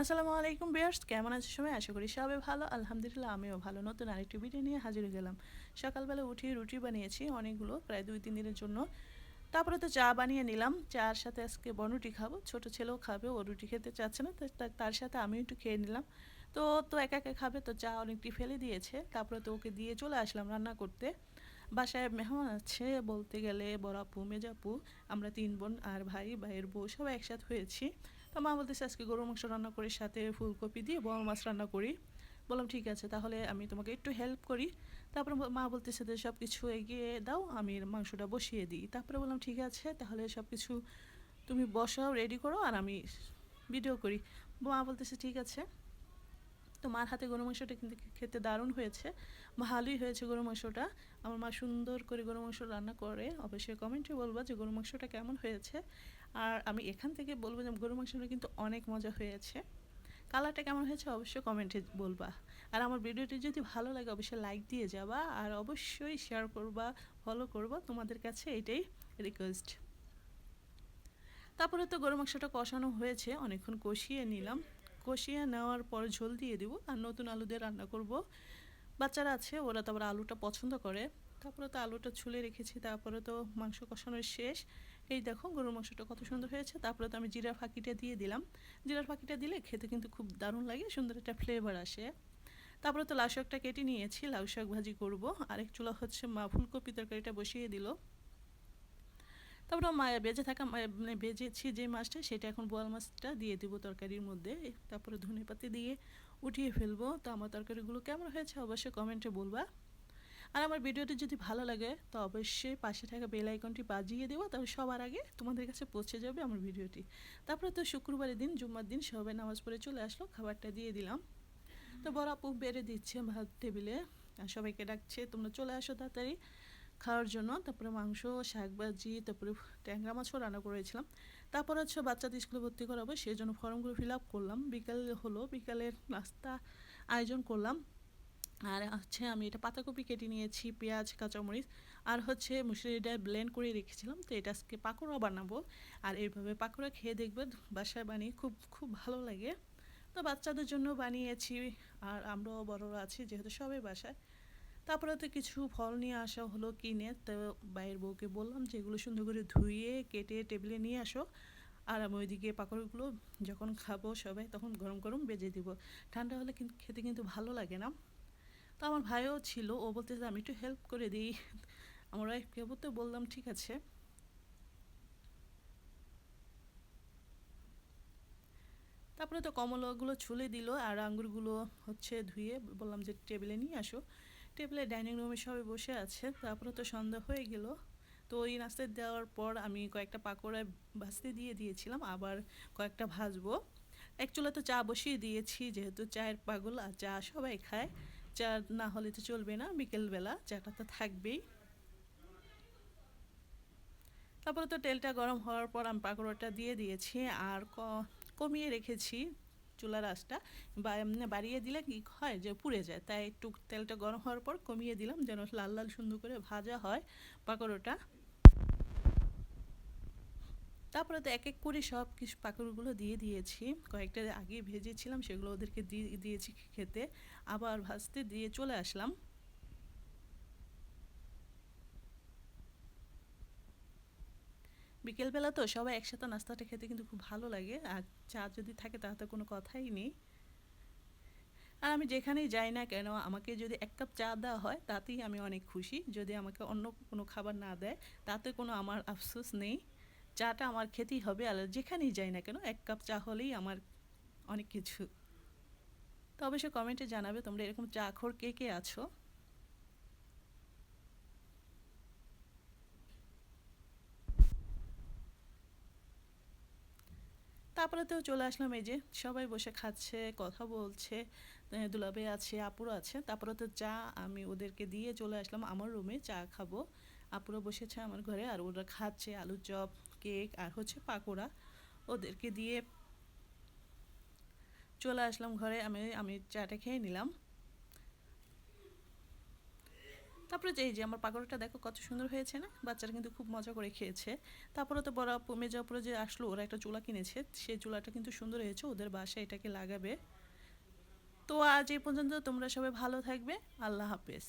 আসসালামু আলাইকুম বিয়ার্স কেমন আছে সবাই? আশা করি সবাই ভালো। আলহামদুলিল্লাহ, আমিও ভালো। নতুন আরেকটি ভিডিও নিয়ে হাজির গেলাম সকালবেলা উঠে রুটি বানিয়েছি, অনেকগুলো, প্রায় দুই, তিন দিনের জন্য। তারপরে তো চা বানিয়ে নিলাম। চার সাথে আজকে বনরুটি খাব। ছোট ছেলেও খাবে, ও রুটি খেতে চাচ্ছে না তার সাথে আমিও একটু খেয়ে নিলাম। তো তো একা একা খাবে, তো চা অনেকটি ফেলে দিয়েছে। তারপরে তো ওকে দিয়ে চলে আসলাম রান্না করতে। বাসায় মেহমান আছে বলতে গেলে, বড় আপু মেজাপু আমরা তিন বোন আর ভাই, ভাইয়ের বউ, সবাই একসাথে হয়েছি। তো মা বলতেছে, আজকে গরু মাংস রান্না করি, সাথে ফুলকপি দিয়ে বড় মাছ রান্না করি। বললাম, ঠিক আছে, তাহলে আমি তোমাকে একটু হেল্প করি। তারপরে মা বলতেছে যে সব কিছু এগিয়ে দাও, আমি মাংসটা বসিয়ে দিই। তারপরে বললাম, ঠিক আছে, তাহলে সব কিছু তুমি বসাও রেডি করো, আর আমি ভিডিও করি। মা বলতেছে, ঠিক আছে। তো মার হাতে গরু মাংসটা কিন্তু খেতে দারুণ হয়েছে, ভালোই হয়েছে গরু মাংসটা। আমার মা সুন্দর করে গরু মাংস রান্না করে, অবশ্যই কমেন্টে বলবা যে গরু মাংসটা কেমন হয়েছে। আর আমি এখান থেকে বলব যে গরু মাংসটা কিন্তু অনেক মজা হয়েছে। কালারটা কেমন হয়েছে অবশ্যই কমেন্টে বলবা। আর আমার ভিডিওটি যদি ভালো লাগে অবশ্যই লাইক দিয়ে যাবা আর অবশ্যই শেয়ার করবা ফলো করবা। তোমাদের কাছে এটাই রিকোয়েস্ট তারপরে তো গরু মাংসটা কষানো হয়েছে, অনেকক্ষণ কষিয়ে নিলাম। কষিয়ে নেওয়ার পর ঝোল দিয়ে দিব আর নতুন আলু দিয়ে রান্না করব। বাচ্চারা আছে, ওরা তো আবার আলুটা পছন্দ করে। তারপরে তো আলুটা ছুলে রেখেছি, তারপরে তো মাংস কষানোর শেষ। এই দেখো গরুর মাংসটা কত সুন্দর হয়েছে। তারপরে তো আমি জিরার ফাঁকিটা দিয়ে দিলাম। জিরার ফাঁকিটা দিলে খেতে কিন্তু খুব দারুণ লাগে, সুন্দর একটা ফ্লেভার আসে। তারপরে তো লাউ শাকটা কেটে নিয়েছি, লাউ শাক ভাজি করব। আরেক চুলা হচ্ছে মা ফুলকপি তরকারিটা বসিয়ে দিল। তারপরে মা বেজে থাকা মানে বেজেছি যে মাছটা, সেটা এখন বোয়াল মাছটা দিয়ে দিব তরকারির মধ্যে। তারপরে ধনে পাতি দিয়ে উঠিয়ে ফেলব। তো আমার তরকারিগুলো কেমন হয়েছে অবশ্যই কমেন্টে বলবা। আর আমার ভিডিওটি যদি ভালো লাগে, তো অবশ্যই পাশে থাকা বেল আইকনটি বাজিয়ে দেবো তাহলে সবার আগে তোমাদের কাছে পৌঁছে যাবে আমার ভিডিওটি। তারপরে তো শুক্রবারের দিন, জুম্মার দিন সবাই নামাজ পড়ে চলে আসলো, খাবারটা দিয়ে দিলাম। তো বড় আপু বেড়ে দিচ্ছে ভাত টেবিলে সবাইকে ডাকছে, তোমরা চলে আসো তাড়াতাড়ি খাওয়ার জন্য। তারপরে মাংস শাকভাজি তারপরে ট্যাংরা মাছও রান্না করেছিলাম। তারপর হচ্ছে বাচ্চাদের স্কুলে ভর্তি করাবো সেই জন্য ফর্মগুলো ফিল আপ করলাম। বিকাল হলো, বিকালের নাস্তা আয়োজন করলাম। আর হচ্ছে আমি এটা পাতাকপি কেটে নিয়েছি, পেঁয়াজ, কাঁচামরিচ, আর হচ্ছে মুসুরি ডাল ব্লেন্ড করে রেখেছিলাম, তো এটা আজকে পাকোড়া বানাবো। আর এইভাবে পাকোড়া খেয়ে দেখবেন বাসায় বানিয়ে খুব খুব ভালো লাগে। তো বাচ্চাদের জন্য বানিয়েছি, আর আমরাও বড়রা আছি যেহেতু সবাই বাসায়। তারপরে তো কিছু ফল নিয়ে আসা হলো কিনে, তো বাইরের বউকে বললাম যে এগুলো সুন্দর করে ধুয়ে, কেটে টেবিলে নিয়ে আসো। আর আমি ওইদিকে পাকড়গুলো যখন খাব সবাই তখন গরম গরম বেজে দিব। ঠান্ডা হলে কিন্তু খেতে কিন্তু ভালো লাগে না। তো আমার ভাইও ছিল, ও বলতে যে আমি একটু হেল্প করে দিই। আমার ওয়াইফকে বলতে বললাম, ঠিক আছে। তারপরে তো কমলাগুলো ছুলে দিল, আর আঙ্গুরগুলো হচ্ছে ধুয়ে বললাম যে টেবিলে নিয়ে আসো। টেবিলে ডাইনিং রুমে সবাই বসে আছে, তারপরে তো সন্ধ্যা হয়ে গেল। তো ওই নাস্তা দেওয়ার পর আমি কয়েকটা পাকোড়া ভাজতে দিয়ে দিয়েছিলাম, আবার কয়েকটা ভাজবো। এক চুলা তো চা বসিয়ে দিয়েছি, যেহেতু চায়ের পাগল, আর চা সবাই খায়। চা না হলে তো চলবে না, বিকেলবেলা চাটা তো থাকবেই। তারপরে তো তেলটা গরম হওয়ার পর আমি পাকোড়াটা দিয়ে দিয়েছি আর কমিয়ে রেখেছি চুলার আঁচটা বাড়িয়ে দিলে কি হয় যে পুড়ে যায়, তাই একটু তেলটা গরম হওয়ার পর কমিয়ে দিলাম যেন লাল লাল সুন্দর করে ভাজা হয় পাকোড়াটা। তারপরে তো এক এক করে সব কিছু পাকড়গুলো দিয়ে দিয়েছি। কয়েকটা আগে ভেজেছিলাম, সেগুলো ওদেরকে দিয়ে দিয়েছি খেতে। আবার ভাজতে দিয়ে চলে আসলাম। বিকেলবেলা তো সবাই একসাথে নাস্তাটা খেতে কিন্তু খুব ভালো লাগে। আর চা যদি থাকে তাতে কোনো কথাই নেই। আর আমি যেখানেই যাই না কেন, আমাকে যদি এক কাপ চা দেওয়া হয়, তাতেই আমি অনেক খুশি। যদি আমাকে অন্য কোনো খাবার না দেয়, তাতে কোনো আমার আফসোস নেই। চাটা আমার খেতেই হবে আর যেখানেই যাই না কেন, এক কাপ চা হলেই আমার অনেক কিছু। তো অবশ্যই কমেন্টে জানাবে, তোমরা এরকম চা খোর কে কে আছো? তারপরে তো চলে আসলাম এই যে, সবাই বসে খাচ্ছে, কথা বলছে দুলাবে আছে আপুরো আছে। তারপরে তো চা আমি ওদেরকে দিয়ে চলে আসলাম, আমার রুমে চা খাব। আপুরো বসেছে আমার ঘরে আর ওরা খাচ্ছে আলুর চপ, কেক আর হচ্ছে পাকোড়া। ওদেরকে দিয়ে চলে আসলাম ঘরে, আমি আমি চাটা খেয়ে নিলাম। তারপরে এই যে আমার পাকোড়াটা দেখো কত সুন্দর হয়েছে না? বাচ্চারা কিন্তু খুব মজা করে খেয়েছে। তারপরে তো বড় মেজো আপুরে যে আসলো, ওরা একটা চুলা কিনেছে। সেই চুলাটা কিন্তু সুন্দর হয়েছে, ওদের বাসায় এটাকে লাগাবে। তো আজ এই পর্যন্ত তোমরা সবাই ভালো থাকবে। আল্লাহ হাফেজ।